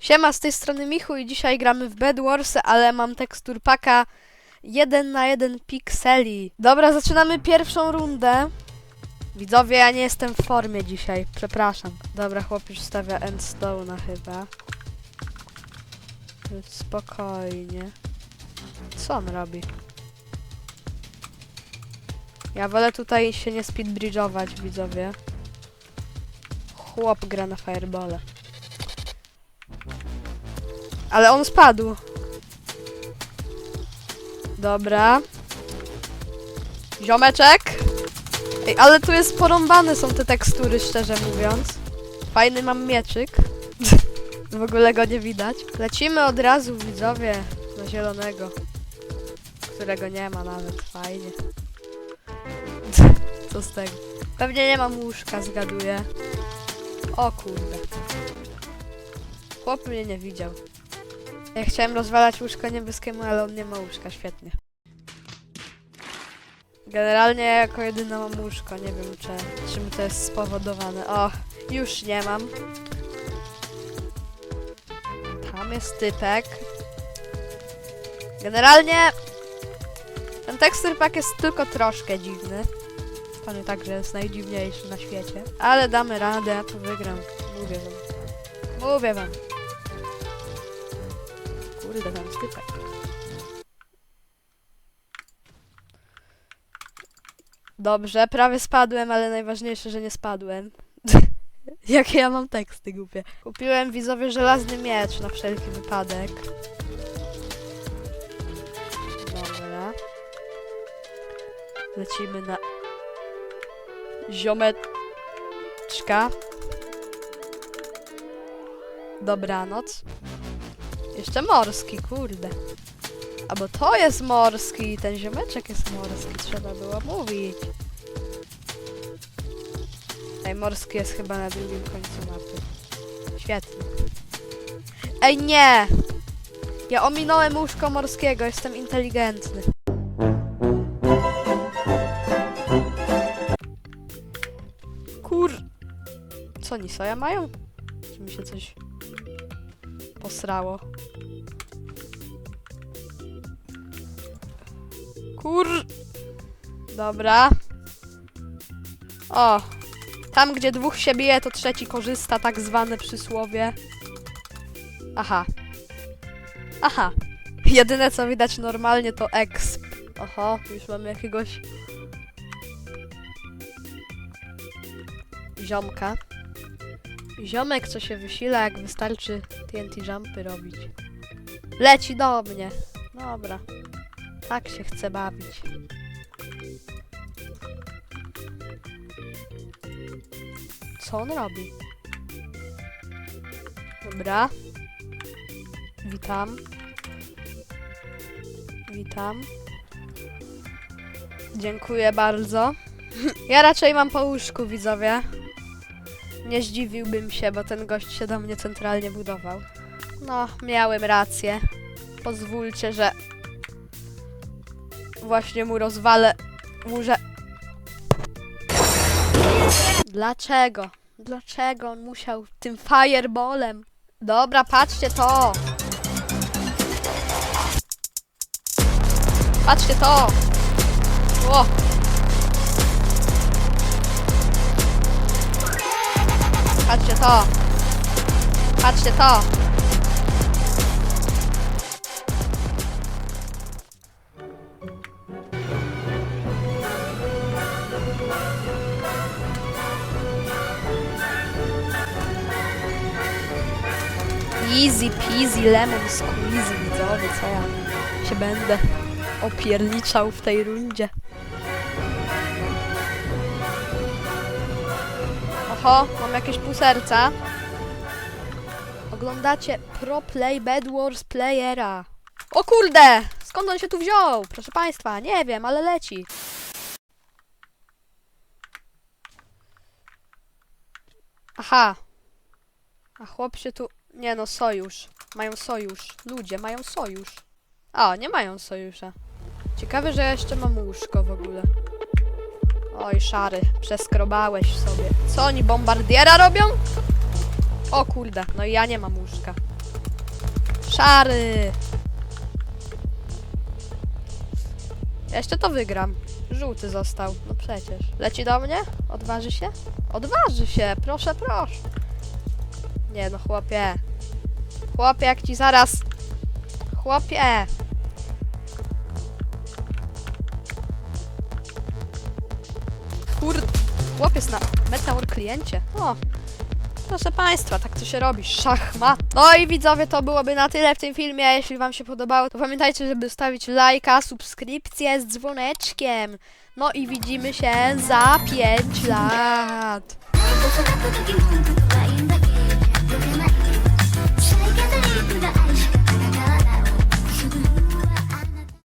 Siema, z tej strony Michu i dzisiaj gramy w Bed Wars, ale mam tekstur paka 1 na 1 pikseli. Dobra, zaczynamy pierwszą rundę. Widzowie, ja nie jestem w formie dzisiaj, przepraszam. Dobra, chłop już stawia endstone'a chyba. Spokojnie. Co on robi? Ja wolę tutaj się nie speedbridge'ować, widzowie. Chłop gra na firebole. Ale on spadł. Dobra. Ziomeczek. Ej, ale tu jest porąbane są te tekstury, szczerze mówiąc. Fajny mam mieczyk. w ogóle go nie widać. Lecimy od razu, widzowie, na zielonego. Którego nie ma nawet. Fajnie. Co z tego? Pewnie nie mam łóżka, zgaduję. O kurde. Chłop mnie nie widział. Ja chciałem rozwalać łóżko niebieskiemu, ale on nie ma łóżka, świetnie. Generalnie ja jako jedyna mam łóżko, nie wiem czy, czym to jest spowodowane. O, już nie mam. Tam jest typek. Generalnie ten tekstur pack jest tylko troszkę dziwny. To nie tak, że jest najdziwniejszy na świecie. Ale damy radę, to wygram. Mówię wam. Mówię wam. Kurde, tam jest typek. Dobrze, prawie spadłem, ale najważniejsze, że nie spadłem. Jakie ja mam teksty głupie. Kupiłem widzowie żelazny miecz na wszelki wypadek. Dobra. Lecimy na ziomeczka. Dobranoc. Jeszcze morski, kurde. A bo to jest morski, ten ziomeczek jest morski, trzeba było mówić. Ej, morski jest chyba na drugim końcu mapy. Świetnie. Ej, nie! Ja ominąłem łóżko morskiego, jestem inteligentny. Kur... Co oni soja mają? Czy mi się coś posrało? Kur... Dobra. O. Tam, gdzie dwóch się bije, to trzeci korzysta, tak zwane przysłowie. Aha. Aha. Jedyne, co widać normalnie, to exp. Oho, już mamy jakiegoś... Ziomka. Ziomek, co się wysila, jak wystarczy TNT jumpy robić. Leci do mnie. Dobra. Tak się chce bawić. Co on robi? Dobra. Witam. Witam. Dziękuję bardzo. Ja raczej mam po łóżku, widzowie. Nie zdziwiłbym się, bo ten gość się do mnie centralnie budował. No, miałem rację. Pozwólcie, że właśnie mu rozwalę łóże. Dlaczego? Dlaczego on musiał tym fireballem? Dobra, patrzcie to! Patrzcie to! O! Patrzcie to! Patrzcie to! Easy peasy lemon squeezy widzowie, co ja się będę opierniczał w tej rundzie. Oho, mam jakieś pół serca. Oglądacie Pro Play Bed Wars Playera. O kurde! Skąd on się tu wziął? Proszę państwa, nie wiem, ale leci. Aha. A chłop się tu... Nie no, sojusz. Mają sojusz. Ludzie mają sojusz. A, nie mają sojusza. Ciekawe, że ja jeszcze mam łóżko w ogóle. Oj, szary, przeskrobałeś sobie. Co oni bombardiera robią? O kurde, no i ja nie mam łóżka. Czary! Ja Jeszcze to wygram. Żółty został. No przecież. Leci do mnie? Odważy się? Odważy się, proszę, proszę. Nie no, chłopie. Chłopie, jak ci zaraz... Chłopie! Kurde, chłopiec na Meteor kliencie. O, proszę Państwa, tak to się robi. Szachmat. No i widzowie, to byłoby na tyle w tym filmie. Jeśli Wam się podobało, to pamiętajcie, żeby zostawić lajka, subskrypcję z dzwoneczkiem. No i widzimy się za 5 lat. to the ice.